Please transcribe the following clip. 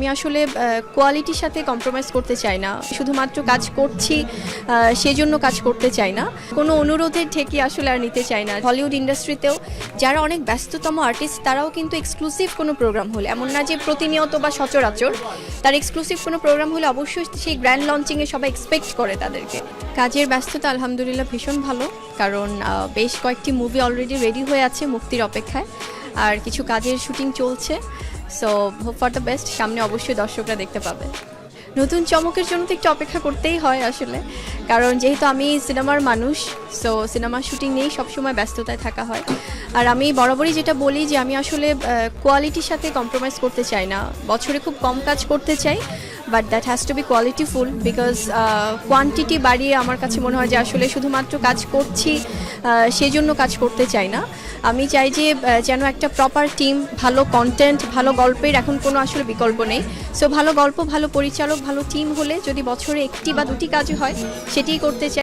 আমি আসলে কোয়ালিটির সাথে কম্প্রোমাইজ করতে চাই না। শুধুমাত্র কাজ করছি সেজন্য কাজ করতে চাই না। কোনো অনুরোধের ঠেকি আসলে আর নিতে চাই না। হলিউড ইন্ডাস্ট্রিতেও যারা অনেক ব্যস্ততম আর্টিস্ট তারাও কিন্তু এক্সক্লুসিভ কোনো প্রোগ্রাম হলে, এমন না যে প্রতিনিয়ত বা সচরাচর, তার এক্সক্লুসিভ কোনো প্রোগ্রাম হলে অবশ্যই সেই গ্র্যান্ড লঞ্চিংয়ে সবাই এক্সপেক্ট করে তাদেরকে। কাজের ব্যস্ততা আলহামদুলিল্লাহ ভীষণ ভালো, কারণ বেশ কয়েকটি মুভি অলরেডি রেডি হয়ে আছে মুক্তির অপেক্ষায়, আর কিছু কাজের শুটিং চলছে। So hope for the best সামনে অবশ্যই দর্শকরা দেখতে পাবে। নতুন চমকের জন্য তো একটু অপেক্ষা করতেই হয় আসলে। কারণ যেহেতু আমি সিনেমার মানুষ সো সিনেমা শুটিং নিয়েই সবসময় ব্যস্ততায় থাকা হয়। আর আমি বরাবরই যেটা বলি যে আমি আসলে কোয়ালিটির সাথে কম্প্রোমাইজ করতে চাই না। বছরে খুব কম কাজ করতে চাই but that has to be qualityful because quantity বাড়িয়ে আমার কাছে মনে হয় যে আসলে শুধুমাত্র কাজ করছি সেজন্য কাজ করতে চাই না। আমি চাই যে যেন একটা প্রপার টিম ভালো কন্টেন্ট ভালো গল্পের এখন কোনো আসলে বিকল্প নেই। সো ভালো গল্প, ভালো পরিচালক, ভালো টিম হলে যদি বছরে একটি বা দুটি কাজ হয় সেটি করতে চাই।